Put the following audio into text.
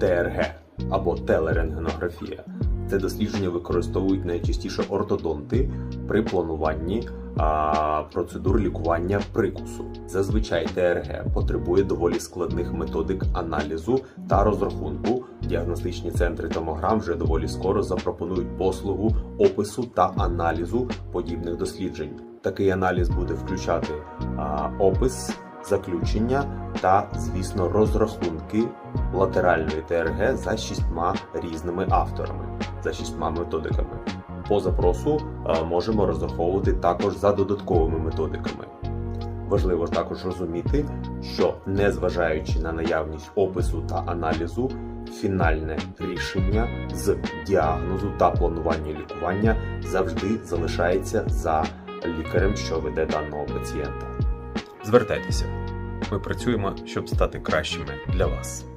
ТРГ або телерентгенографія. Це дослідження використовують найчастіше ортодонти при плануванні а, процедур лікування прикусу. Зазвичай ТРГ потребує доволі складних методик аналізу та розрахунку. Діагностичні центри томограм вже доволі скоро запропонують послугу опису та аналізу подібних досліджень. Такий аналіз буде включати а, опис, заключення та, звісно, розрахунки латеральної ТРГ за шістьма різними авторами, за шістьма методиками. По запросу е, можемо розраховувати також за додатковими методиками. Важливо також розуміти, що незважаючи на наявність опису та аналізу, фінальне рішення з діагнозу та планування лікування завжди залишається за лікарем, що веде даного пацієнта. Звертайтеся, ми працюємо, щоб стати кращими для вас.